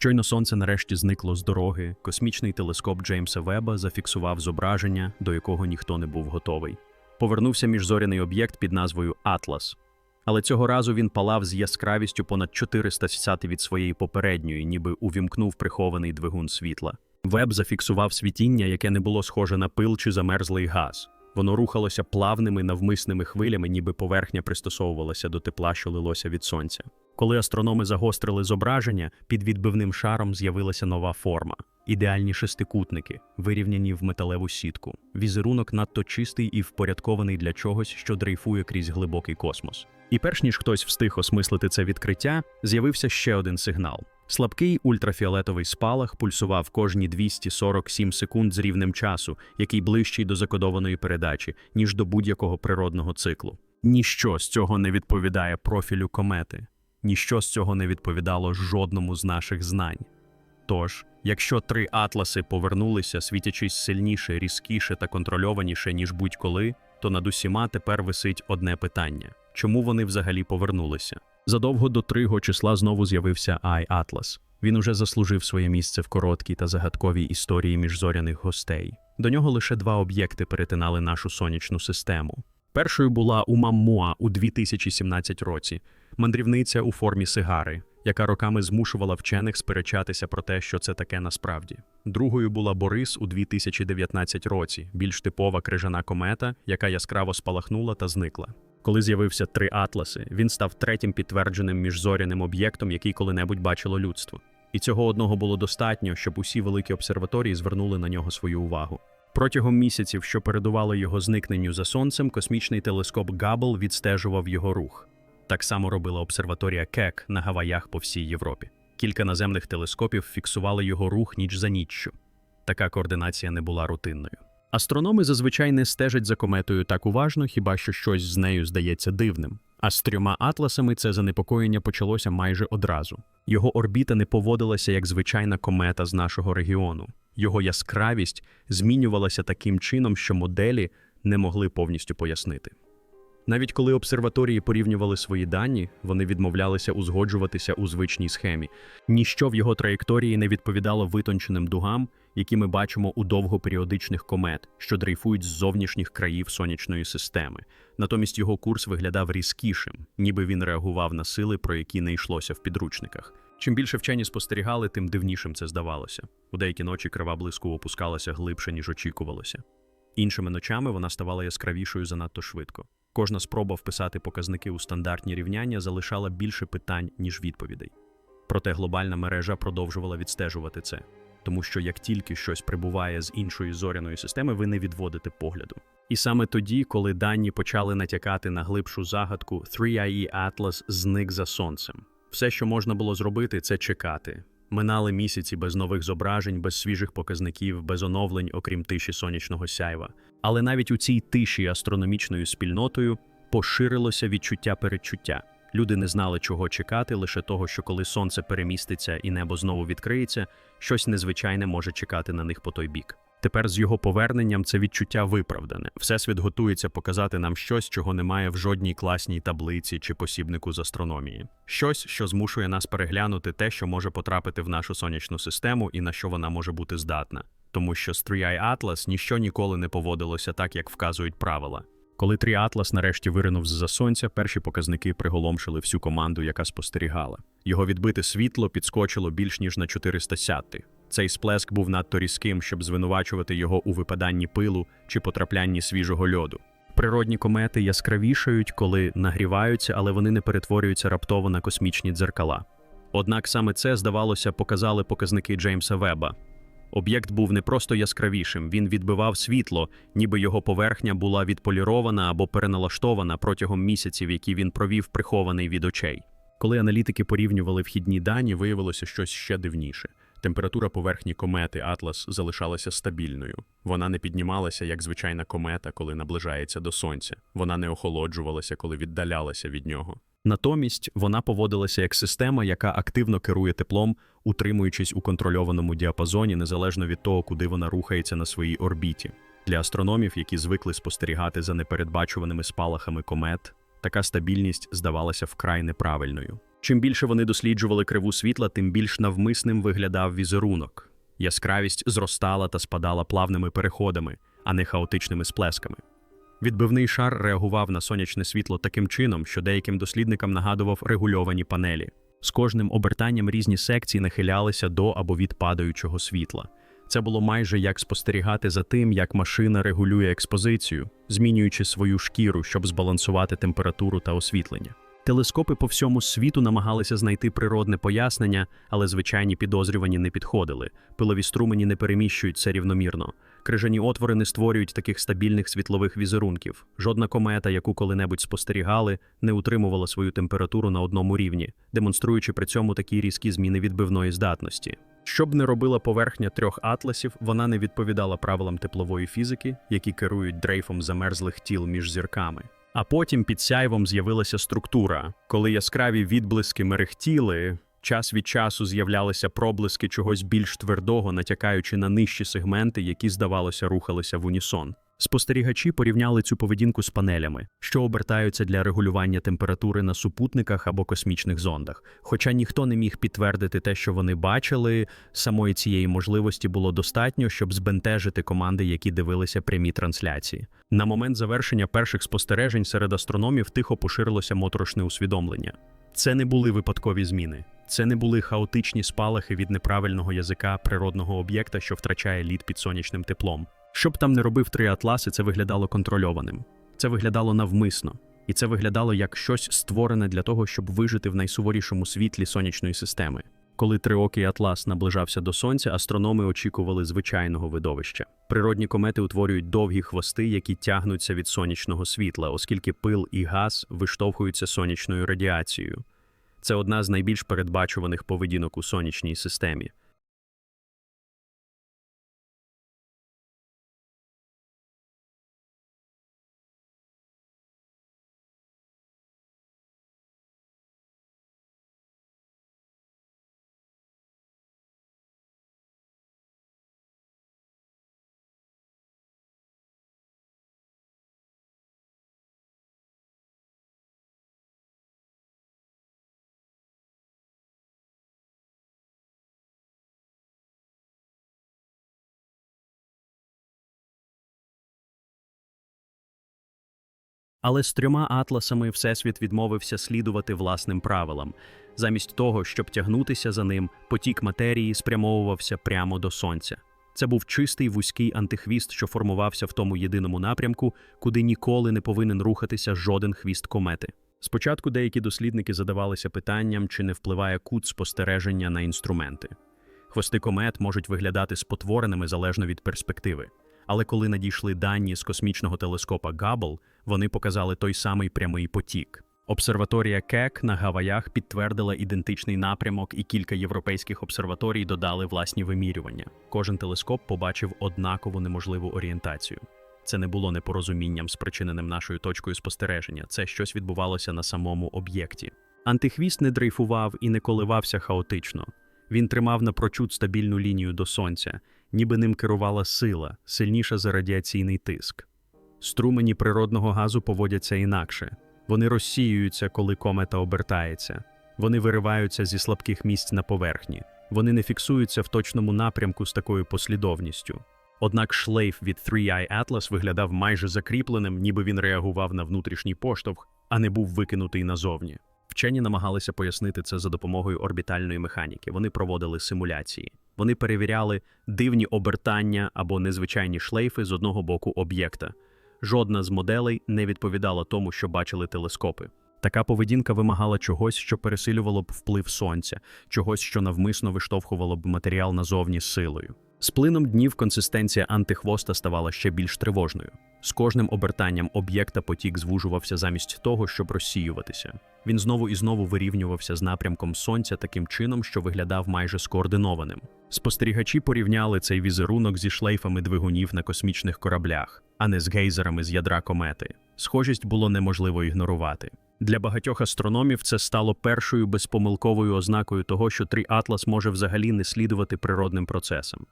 Щойно сонце нарешті зникло з дороги, космічний телескоп Джеймса Веба зафіксував зображення, до якого ніхто не був готовий. Повернувся міжзоряний об'єкт під назвою Атлас. Але цього разу він палав з яскравістю понад 400 від своєї попередньої, ніби увімкнув прихований двигун світла. Веб зафіксував світіння, яке не було схоже на пил чи замерзлий газ. Воно рухалося плавними навмисними хвилями, ніби поверхня пристосовувалася до тепла, що лилося від сонця. Коли астрономи загострили зображення, під відбивним шаром з'явилася нова форма. Ідеальні шестикутники, вирівняні в металеву сітку. Візерунок надто чистий і впорядкований для чогось, що дрейфує крізь глибокий космос. І перш ніж хтось встиг осмислити це відкриття, з'явився ще один сигнал. Слабкий ультрафіолетовий спалах пульсував кожні 247 секунд з рівнем часу, який ближчий до закодованої передачі, ніж до будь-якого природного циклу. Ніщо з цього не відповідає профілю комети, ніщо з цього не відповідало жодному з наших знань. Тож, якщо три атласи повернулися, світячись сильніше, різкіше та контрольованіше, ніж будь-коли, то над усіма тепер висить одне питання: чому вони взагалі повернулися? Задовго до тригого числа знову з'явився Ай Атлас. Він уже заслужив своє місце в короткій та загадковій історії міжзоряних гостей. До нього лише два об'єкти перетинали нашу сонячну систему. Першою була Умаммуа у 2017 році, мандрівниця у формі сигари, яка роками змушувала вчених сперечатися про те, що це таке насправді. Другою була Борис у 2019 році, більш типова крижана комета, яка яскраво спалахнула та зникла. Коли з'явився три атласи, він став третім підтвердженим міжзоряним об'єктом, який коли-небудь бачило людство. І цього одного було достатньо, щоб усі великі обсерваторії звернули на нього свою увагу. Протягом місяців, що передувало його зникненню за сонцем, космічний телескоп Габл відстежував його рух. Так само робила обсерваторія Кек на Гаваях по всій Європі. Кілька наземних телескопів фіксували його рух ніч за ніччю. Така координація не була рутинною. Астрономи зазвичай не стежать за кометою так уважно, хіба що щось з нею здається дивним. А з трьома атласами це занепокоєння почалося майже одразу. Його орбіта не поводилася як звичайна комета з нашого регіону. Його яскравість змінювалася таким чином, що моделі не могли повністю пояснити. Навіть коли обсерваторії порівнювали свої дані, вони відмовлялися узгоджуватися у звичній схемі. Ніщо в його траєкторії не відповідало витонченим дугам, які ми бачимо у довгоперіодичних комет, що дрейфують з зовнішніх країв сонячної системи. Натомість його курс виглядав різкішим, ніби він реагував на сили, про які не йшлося в підручниках. Чим більше вчені спостерігали, тим дивнішим це здавалося. У деякі ночі крива блиску опускалася глибше, ніж очікувалося. Іншими ночами вона ставала яскравішою занадто швидко. Кожна спроба вписати показники у стандартні рівняння залишала більше питань, ніж відповідей. Проте глобальна мережа продовжувала відстежувати це, тому що як тільки щось прибуває з іншої зоряної системи, ви не відводите погляду. І саме тоді, коли дані почали натякати на глибшу загадку, 3IE Atlas зник за сонцем. Все, що можна було зробити, це чекати. Минали місяці без нових зображень, без свіжих показників, без оновлень, окрім тиші сонячного сяйва. Але навіть у цій тиші астрономічною спільнотою поширилося відчуття передчуття. Люди не знали, чого чекати, лише того, що коли сонце переміститься і небо знову відкриється, щось незвичайне може чекати на них по той бік. Тепер з його поверненням це відчуття виправдане. Всесвіт готується показати нам щось, чого немає в жодній класній таблиці чи посібнику з астрономії. Щось, що змушує нас переглянути те, що може потрапити в нашу сонячну систему і на що вона може бути здатна. Тому що з Triai Atlas ніщо ніколи не поводилося так, як вказують правила. Коли Тріатлас нарешті виринув з-за сонця, перші показники приголомшили всю команду, яка спостерігала. Його відбите світло підскочило більш ніж на 400 сятти. Цей сплеск був надто різким, щоб звинувачувати його у випаданні пилу чи потраплянні свіжого льоду. Природні комети яскравішають, коли нагріваються, але вони не перетворюються раптово на космічні дзеркала. Однак саме це, здавалося, показали показники Джеймса Веба. Об'єкт був не просто яскравішим, він відбивав світло, ніби його поверхня була відполірована або переналаштована протягом місяців, які він провів прихований від очей. Коли аналітики порівнювали вхідні дані, виявилося щось ще дивніше. Температура поверхні комети Атлас залишалася стабільною. Вона не піднімалася як звичайна комета, коли наближається до сонця. Вона не охолоджувалася, коли віддалялася від нього. Натомість вона поводилася як система, яка активно керує теплом, утримуючись у контрольованому діапазоні незалежно від того, куди вона рухається на своїй орбіті. Для астрономів, які звикли спостерігати за непередбачуваними спалахами комет, така стабільність здавалася вкрай неправильною. Чим більше вони досліджували криву світла, тим більш навмисним виглядав візерунок. Яскравість зростала та спадала плавними переходами, а не хаотичними сплесками. Відбивний шар реагував на сонячне світло таким чином, що деяким дослідникам нагадував регульовані панелі. З кожним обертанням різні секції нахилялися до або від падаючого світла. Це було майже як спостерігати за тим, як машина регулює експозицію, змінюючи свою шкіру, щоб збалансувати температуру та освітлення. Телескопи по всьому світу намагалися знайти природне пояснення, але звичайні підозрювані не підходили. Пилові струмені не переміщуються рівномірно. Крижані отвори не створюють таких стабільних світлових візерунків. Жодна комета, яку коли-небудь спостерігали, не утримувала свою температуру на одному рівні, демонструючи при цьому такі різкі зміни відбивної здатності. Що б не робила поверхня трьох атласів, вона не відповідала правилам теплової фізики, які керують дрейфом замерзлих тіл між зірками. А потім під сяйвом з'явилася структура. Коли яскраві відблиски мерехтіли, час від часу з'являлися проблиски чогось більш твердого, натякаючи на нижчі сегменти, які, здавалося, рухалися в унісон. Спостерігачі порівняли цю поведінку з панелями, що обертаються для регулювання температури на супутниках або космічних зондах. Хоча ніхто не міг підтвердити те, що вони бачили, самої цієї можливості було достатньо, щоб збентежити команди, які дивилися прямі трансляції. На момент завершення перших спостережень серед астрономів тихо поширилося моторошне усвідомлення. Це не були випадкові зміни, це не були хаотичні спалахи від неправильного язика природного об'єкта, що втрачає лід під сонячним теплом. Щоб там не робив три атласи, це виглядало контрольованим. Це виглядало навмисно, і це виглядало як щось створене для того, щоб вижити в найсуворішому світлі сонячної системи. Коли триокий атлас наближався до сонця, астрономи очікували звичайного видовища. Природні комети утворюють довгі хвости, які тягнуться від сонячного світла, оскільки пил і газ виштовхуються сонячною радіацією. Це одна з найбільш передбачуваних поведінок у сонячній системі. Але з трьома атласами Всесвіт відмовився слідувати власним правилам. Замість того, щоб тягнутися за ним, потік матерії спрямовувався прямо до сонця. Це був чистий вузький антихвіст, що формувався в тому єдиному напрямку, куди ніколи не повинен рухатися жоден хвіст комети. Спочатку деякі дослідники задавалися питанням, чи не впливає кут спостереження на інструменти. Хвости комет можуть виглядати спотвореними залежно від перспективи. Але коли надійшли дані з космічного телескопа Габл, вони показали той самий прямий потік. Обсерваторія Кек на Гаваях підтвердила ідентичний напрямок, і кілька європейських обсерваторій додали власні вимірювання. Кожен телескоп побачив однакову неможливу орієнтацію. Це не було непорозумінням, спричиненим нашою точкою спостереження. Це щось відбувалося на самому об'єкті. Антихвіст не дрейфував і не коливався хаотично. Він тримав напрочуд стабільну лінію до сонця, ніби ним керувала сила, сильніша за радіаційний тиск. Струмені природного газу поводяться інакше. Вони розсіюються, коли комета обертається. Вони вириваються зі слабких місць на поверхні. Вони не фіксуються в точному напрямку з такою послідовністю. Однак шлейф від 3i Atlas виглядав майже закріпленим, ніби він реагував на внутрішній поштовх, а не був викинутий назовні. Вчені намагалися пояснити це за допомогою орбітальної механіки. Вони проводили симуляції. Вони перевіряли дивні обертання або незвичайні шлейфи з одного боку об'єкта. Жодна з моделей не відповідала тому, що бачили телескопи. Така поведінка вимагала чогось, що пересилювало б вплив сонця, чогось, що навмисно виштовхувало б матеріал назовні силою. З плином днів консистенція антихвоста ставала ще більш тривожною. З кожним обертанням об'єкта потік звужувався замість того, щоб розсіюватися. Він знову і знову вирівнювався з напрямком сонця таким чином, що виглядав майже скоординованим. Спостерігачі порівняли цей візерунок зі шлейфами двигунів на космічних кораблях, а не з гейзерами з ядра комети. Схожість було неможливо ігнорувати. Для багатьох астрономів це стало першою безпомилковою ознакою того, що Тріатлас може взагалі не слідувати природним процесам.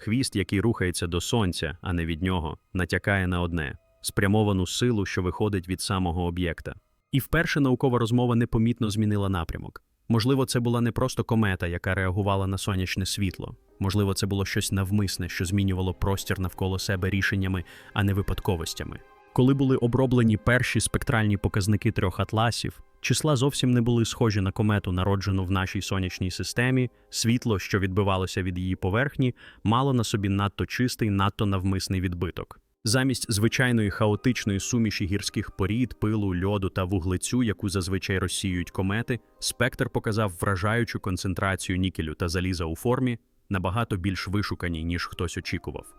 Хвіст, який рухається до сонця, а не від нього, натякає на одне спрямовану силу, що виходить від самого об'єкта. І вперше наукова розмова непомітно змінила напрямок. Можливо, це була не просто комета, яка реагувала на сонячне світло. Можливо, це було щось навмисне, що змінювало простір навколо себе рішеннями, а не випадковостями. Коли були оброблені перші спектральні показники трьох атласів, числа зовсім не були схожі на комету, народжену в нашій сонячній системі. Світло, що відбивалося від її поверхні, мало на собі надто чистий, надто навмисний відбиток. Замість звичайної хаотичної суміші гірських порід, пилу, льоду та вуглецю, яку зазвичай розсіюють комети, спектр показав вражаючу концентрацію нікелю та заліза у формі, набагато більш вишукані, ніж хтось очікував.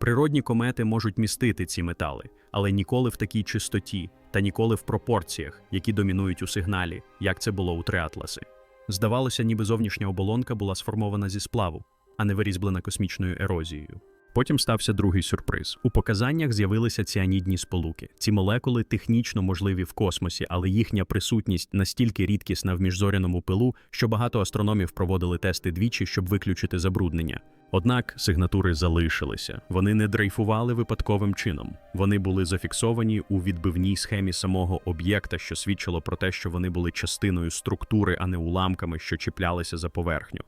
Природні комети можуть містити ці метали, але ніколи в такій чистоті та ніколи в пропорціях, які домінують у сигналі, як це було у триатласи. Здавалося, ніби зовнішня оболонка була сформована зі сплаву, а не вирізблена космічною ерозією. Потім стався другий сюрприз. У показаннях з'явилися ціанідні сполуки. Ці молекули технічно можливі в космосі, але їхня присутність настільки рідкісна в міжзоряному пилу, що багато астрономів проводили тести двічі, щоб виключити забруднення. Однак сигнатури залишилися. Вони не дрейфували випадковим чином. Вони були зафіксовані у відбивній схемі самого об'єкта, що свідчило про те, що вони були частиною структури, а не уламками, що чіплялися за поверхню.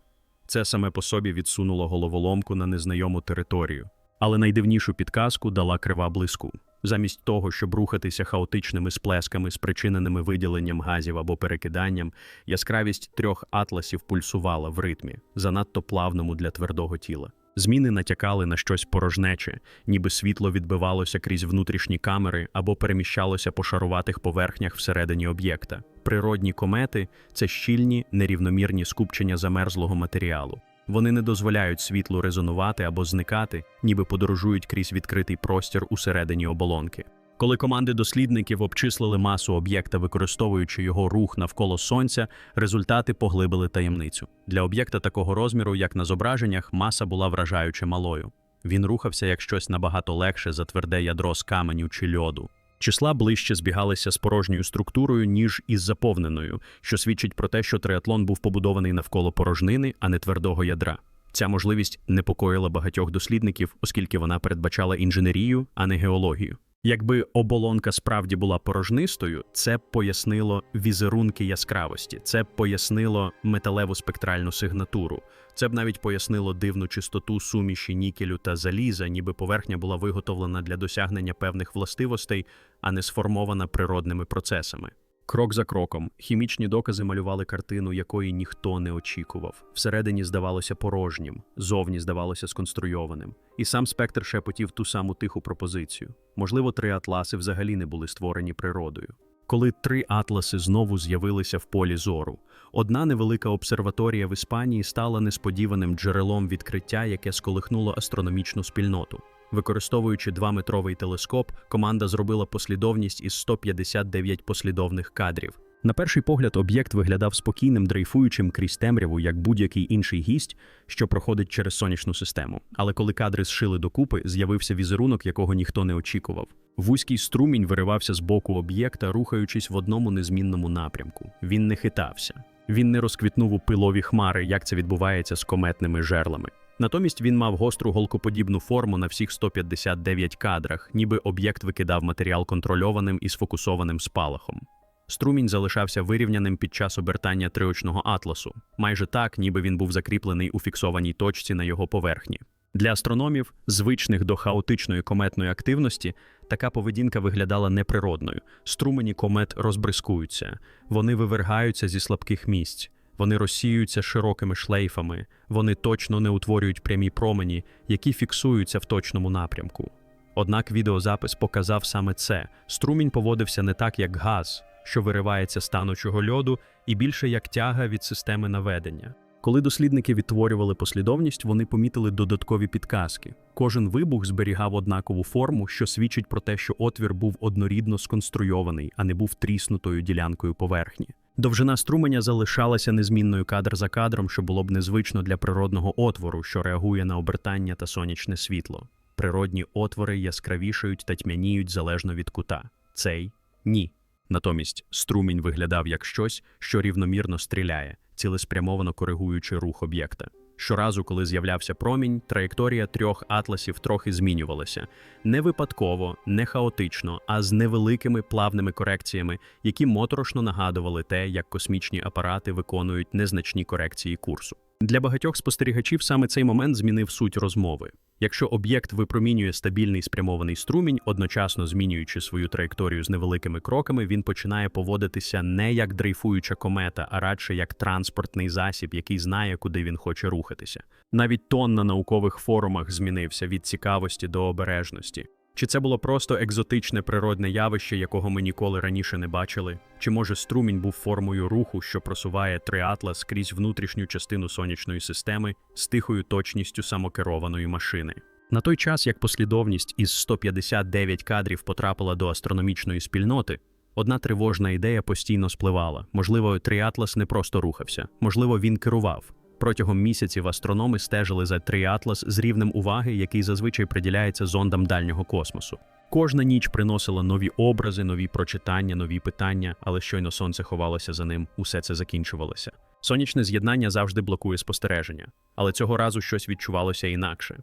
Це саме по собі відсунуло головоломку на незнайому територію. Але найдивнішу підказку дала крива блиску. Замість того, щоб рухатися хаотичними сплесками, спричиненими виділенням газів або перекиданням, яскравість трьох атласів пульсувала в ритмі, занадто плавному для твердого тіла. Зміни натякали на щось порожнече, ніби світло відбивалося крізь внутрішні камери або переміщалося по шаруватих поверхнях всередині об'єкта. Природні комети це щільні, нерівномірні скупчення замерзлого матеріалу. Вони не дозволяють світлу резонувати або зникати, ніби подорожують крізь відкритий простір усередині оболонки. Коли команди дослідників обчислили масу об'єкта, використовуючи його рух навколо сонця, результати поглибили таємницю. Для об'єкта такого розміру, як на зображеннях, маса була вражаюче малою. Він рухався як щось набагато легше за тверде ядро з каменю чи льоду. Числа ближче збігалися з порожньою структурою, ніж із заповненою, що свідчить про те, що триатлон був побудований навколо порожнини, а не твердого ядра. Ця можливість непокоїла багатьох дослідників, оскільки вона передбачала інженерію, а не геологію. Якби оболонка справді була порожнистою, це б пояснило візерунки яскравості, це б пояснило металеву спектральну сигнатуру, це б навіть пояснило дивну чистоту суміші нікелю та заліза, ніби поверхня була виготовлена для досягнення певних властивостей, а не сформована природними процесами. Крок за кроком, хімічні докази малювали картину, якої ніхто не очікував. Всередині здавалося порожнім, зовні здавалося сконструйованим. І сам спектр шепотів ту саму тиху пропозицію. Можливо, три атласи взагалі не були створені природою. Коли три атласи знову з'явилися в полі зору, одна невелика обсерваторія в Іспанії стала несподіваним джерелом відкриття, яке сколихнуло астрономічну спільноту. Використовуючи 2-метровий телескоп, команда зробила послідовність із 159 послідовних кадрів. На перший погляд, об'єкт виглядав спокійним, дрейфуючим крізь темряву, як будь-який інший гість, що проходить через сонячну систему. Але коли кадри зшили докупи, з'явився візерунок, якого ніхто не очікував. Вузький струмінь виривався з боку об'єкта, рухаючись в одному незмінному напрямку. Він не хитався. Він не розквітнув у пилові хмари, як це відбувається з кометними жерлами. Натомість він мав гостру голкоподібну форму на всіх 159 кадрах, ніби об'єкт викидав матеріал контрольованим і сфокусованим спалахом. Струмінь залишався вирівняним під час обертання триочного атласу, майже так, ніби він був закріплений у фіксованій точці на його поверхні. Для астрономів, звичних до хаотичної кометної активності, така поведінка виглядала неприродною. Струмені комет розбризкуються, вони вивергаються зі слабких місць, вони розсіюються широкими шлейфами, вони точно не утворюють прямі промені, які фіксуються в точному напрямку. Однак відеозапис показав саме це: струмінь поводився не так, як газ, що виривається з танучого льоду, і більше як тяга від системи наведення. Коли дослідники відтворювали послідовність, вони помітили додаткові підказки. Кожен вибух зберігав однакову форму, що свідчить про те, що отвір був однорідно сконструйований, а не був тріснутою ділянкою поверхні. Довжина струменя залишалася незмінною кадр за кадром, що було б незвично для природного отвору, що реагує на обертання та сонячне світло. Природні отвори яскравішають та тьмяніють залежно від кута. Цей ні. Натомість струмінь виглядав як щось, що рівномірно стріляє, цілеспрямовано коригуючи рух об'єкта. Щоразу, коли з'являвся промінь, траєкторія трьох атласів трохи змінювалася не випадково, не хаотично, а з невеликими плавними корекціями, які моторошно нагадували те, як космічні апарати виконують незначні корекції курсу. Для багатьох спостерігачів саме цей момент змінив суть розмови. Якщо об'єкт випромінює стабільний спрямований струмінь, одночасно змінюючи свою траєкторію з невеликими кроками, він починає поводитися не як дрейфуюча комета, а радше як транспортний засіб, який знає, куди він хоче рухатися. Навіть тон на наукових форумах змінився від цікавості до обережності. Чи це було просто екзотичне природне явище, якого ми ніколи раніше не бачили? Чи може струмінь був формою руху, що просуває триатлас крізь внутрішню частину сонячної системи з тихою точністю самокерованої машини? На той час, як послідовність із 159 кадрів потрапила до астрономічної спільноти, одна тривожна ідея постійно спливала. Можливо, триатлас не просто рухався, можливо, він керував. Протягом місяців астрономи стежили за Триатлас з рівнем уваги, який зазвичай приділяється зондам дальнього космосу. Кожна ніч приносила нові образи, нові прочитання, нові питання, але щойно сонце ховалося за ним, усе це закінчувалося. Сонячне з'єднання завжди блокує спостереження, але цього разу щось відчувалося інакше.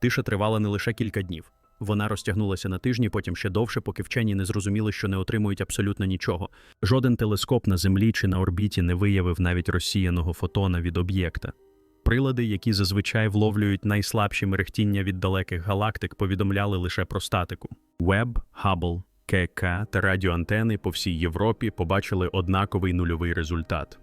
Тиша тривала не лише кілька днів. Вона розтягнулася на тижні, потім ще довше, поки вчені не зрозуміли, що не отримують абсолютно нічого. Жоден телескоп на Землі чи на орбіті не виявив навіть розсіяного фотона від об'єкта. Прилади, які зазвичай вловлюють найслабші мерехтіння від далеких галактик, повідомляли лише про статику. Веб, Хаббл, КК та радіоантени по всій Європі побачили однаковий нульовий результат.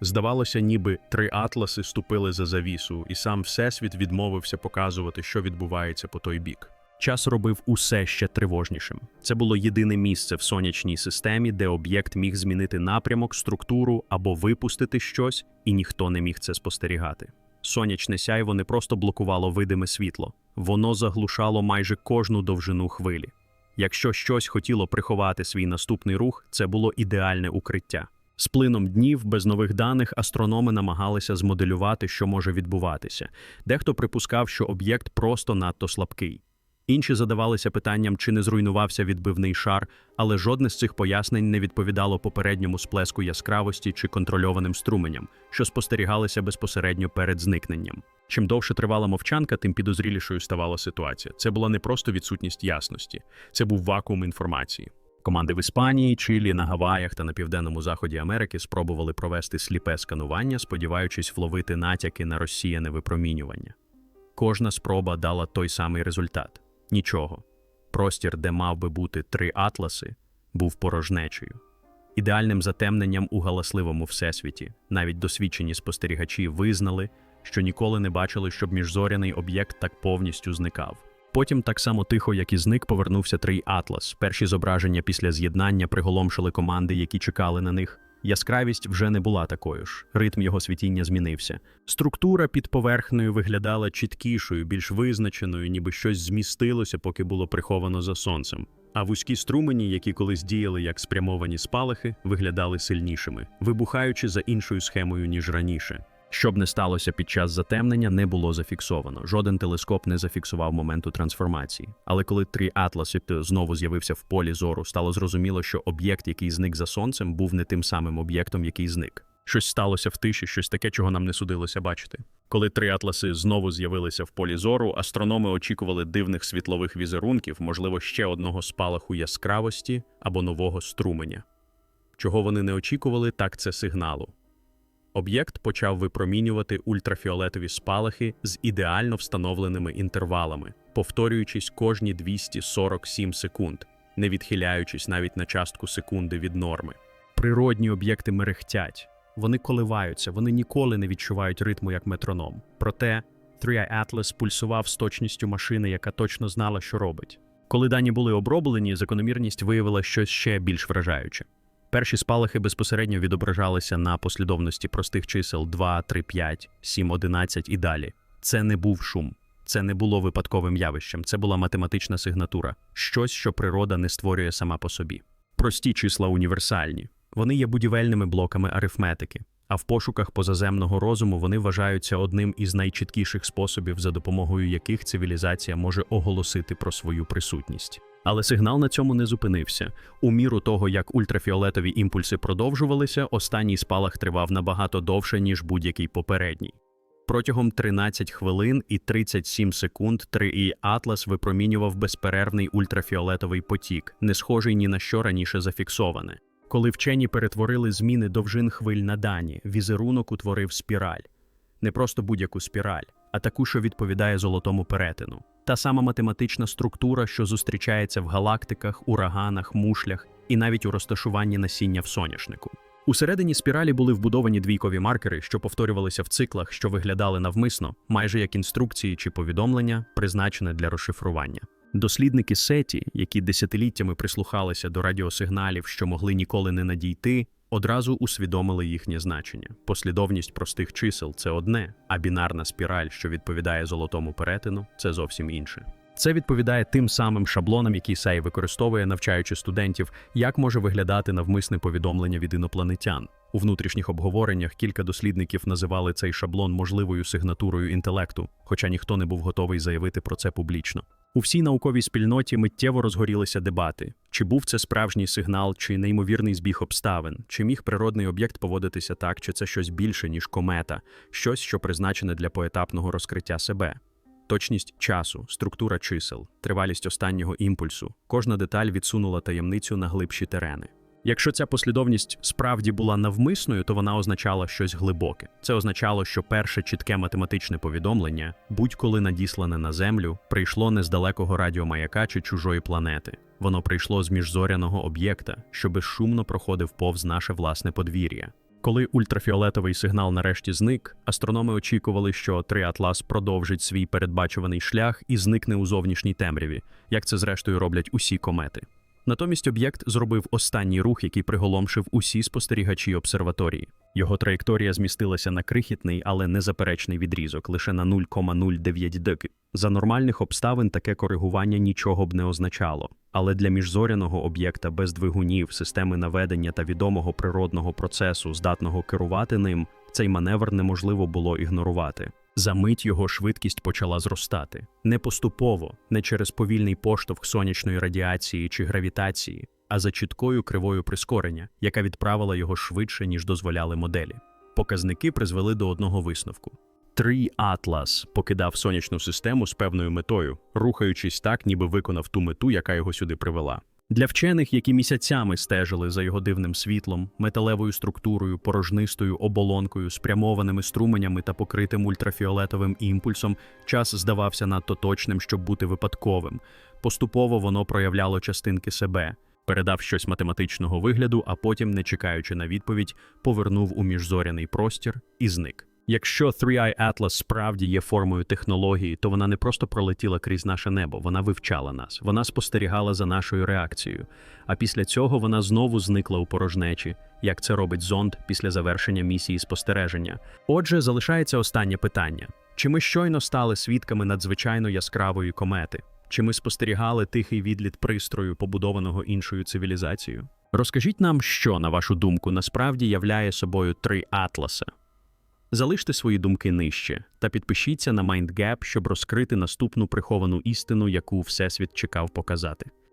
Здавалося, ніби три атласи ступили за завісу, і сам Всесвіт відмовився показувати, що відбувається по той бік. Час робив усе ще тривожнішим. Це було єдине місце в сонячній системі, де об'єкт міг змінити напрямок, структуру або випустити щось, і ніхто не міг це спостерігати. Сонячне сяйво не просто блокувало видиме світло, воно заглушало майже кожну довжину хвилі. Якщо щось хотіло приховати свій наступний рух, це було ідеальне укриття. З плином днів без нових даних астрономи намагалися змоделювати, що може відбуватися. Дехто припускав, що об'єкт просто надто слабкий. Інші задавалися питанням, чи не зруйнувався відбивний шар, але жодне з цих пояснень не відповідало попередньому сплеску яскравості чи контрольованим струменям, що спостерігалися безпосередньо перед зникненням. Чим довше тривала мовчанка, тим підозрілішою ставала ситуація. Це була не просто відсутність ясності, це був вакуум інформації. Команди в Іспанії, Чилі, на Гаваях та на південному заході Америки спробували провести сліпе сканування, сподіваючись вловити натяки на розсіяне випромінювання. Кожна спроба дала той самий результат. Нічого. Простір, де мав би бути три атласи, був порожнечею. Ідеальним затемненням у галасливому всесвіті навіть досвідчені спостерігачі визнали, що ніколи не бачили, щоб міжзоряний об'єкт так повністю зникав. Потім, так само тихо, як і зник, повернувся трий атлас. Перші зображення після з'єднання приголомшили команди, які чекали на них. Яскравість вже не була такою ж, ритм його світіння змінився. Структура під поверхнею виглядала чіткішою, більш визначеною, ніби щось змістилося, поки було приховано за сонцем. А вузькі струмені, які колись діяли як спрямовані спалахи, виглядали сильнішими, вибухаючи за іншою схемою, ніж раніше. Щоб не сталося під час затемнення, не було зафіксовано. Жоден телескоп не зафіксував моменту трансформації. Але коли три атласи знову з'явився в полі зору, стало зрозуміло, що об'єкт, який зник за сонцем, був не тим самим об'єктом, який зник. Щось сталося в тиші, щось таке, чого нам не судилося бачити. Коли три атласи знову з'явилися в полі зору, астрономи очікували дивних світлових візерунків, можливо, ще одного спалаху яскравості або нового струменя. Чого вони не очікували, так це сигналу. Об'єкт почав випромінювати ультрафіолетові спалахи з ідеально встановленими інтервалами, повторюючись кожні 247 секунд, не відхиляючись навіть на частку секунди від норми. Природні об'єкти мерехтять, вони коливаються, вони ніколи не відчувають ритму як метроном. Проте 3i Atlas пульсував з точністю машини, яка точно знала, що робить. Коли дані були оброблені, закономірність виявила щось ще більш вражаюче. Перші спалахи безпосередньо відображалися на послідовності простих чисел 2, 3, 5, 7, 11 і далі. Це не був шум, це не було випадковим явищем, це була математична сигнатура, щось, що природа не створює сама по собі. Прості числа універсальні. Вони є будівельними блоками арифметики, а в пошуках позаземного розуму вони вважаються одним із найчіткіших способів, за допомогою яких цивілізація може оголосити про свою присутність. Але сигнал на цьому не зупинився. У міру того, як ультрафіолетові імпульси продовжувалися, останній спалах тривав набагато довше, ніж будь-який попередній. Протягом 13 хвилин і 37 секунд 3І Атлас випромінював безперервний ультрафіолетовий потік, не схожий ні на що раніше зафіксоване. Коли вчені перетворили зміни довжин хвиль на дані, візерунок утворив спіраль. Не просто будь-яку спіраль, а таку, що відповідає золотому перетину. Та сама математична структура, що зустрічається в галактиках, ураганах, мушлях і навіть у розташуванні насіння в соняшнику. Усередині спіралі були вбудовані двійкові маркери, що повторювалися в циклах, що виглядали навмисно, майже як інструкції чи повідомлення, призначене для розшифрування. Дослідники сеті, які десятиліттями прислухалися до радіосигналів, що могли ніколи не надійти, одразу усвідомили їхнє значення. Послідовність простих чисел це одне, а бінарна спіраль, що відповідає золотому перетину, це зовсім інше. Це відповідає тим самим шаблонам, які Сей використовує, навчаючи студентів, як може виглядати навмисне повідомлення від інопланетян. У внутрішніх обговореннях кілька дослідників називали цей шаблон можливою сигнатурою інтелекту, хоча ніхто не був готовий заявити про це публічно. У всій науковій спільноті миттєво розгорілися дебати: чи був це справжній сигнал, чи неймовірний збіг обставин, чи міг природний об'єкт поводитися так, чи це щось більше, ніж комета, щось, що призначене для поетапного розкриття себе. Точність часу, структура чисел, тривалість останнього імпульсу, кожна деталь відсунула таємницю на глибші терени. Якщо ця послідовність справді була навмисною, то вона означала щось глибоке. Це означало, що перше чітке математичне повідомлення, будь-коли надіслане на Землю, прийшло не з далекого радіомаяка чи чужої планети. Воно прийшло з міжзоряного об'єкта, що безшумно проходив повз наше власне подвір'я. Коли ультрафіолетовий сигнал нарешті зник, астрономи очікували, що Триатлас продовжить свій передбачуваний шлях і зникне у зовнішній темряві, як це зрештою роблять усі комети. Натомість об'єкт зробив останній рух, який приголомшив усі спостерігачі обсерваторії. Його траєкторія змістилася на крихітний, але незаперечний відрізок лише на 0,09 дк. За нормальних обставин таке коригування нічого б не означало. Але для міжзоряного об'єкта без двигунів, системи наведення та відомого природного процесу, здатного керувати ним, цей маневр неможливо було ігнорувати. За мить його швидкість почала зростати не поступово, не через повільний поштовх сонячної радіації чи гравітації, а за чіткою кривою прискорення, яка відправила його швидше, ніж дозволяли моделі. Показники призвели до одного висновку. Трій Атлас покидав сонячну систему з певною метою, рухаючись так, ніби виконав ту мету, яка його сюди привела. Для вчених, які місяцями стежили за його дивним світлом, металевою структурою, порожнистою оболонкою, спрямованими струменями та покритим ультрафіолетовим імпульсом, час здавався надто точним, щоб бути випадковим. Поступово воно проявляло частинки себе, передав щось математичного вигляду, а потім, не чекаючи на відповідь, повернув у міжзоряний простір і зник. Якщо 3i Atlas справді є формою технології, то вона не просто пролетіла крізь наше небо, вона вивчала нас, вона спостерігала за нашою реакцією. А після цього вона знову зникла у порожнечі, як це робить зонд після завершення місії спостереження. Отже, залишається останнє питання: чи ми щойно стали свідками надзвичайно яскравої комети? Чи ми спостерігали тихий відліт пристрою, побудованого іншою цивілізацією? Розкажіть нам, що, на вашу думку, насправді являє собою три атласа. Залиште свої думки нижче та підпишіться на MindGap, щоб розкрити наступну приховану істину, яку Всесвіт чекав показати.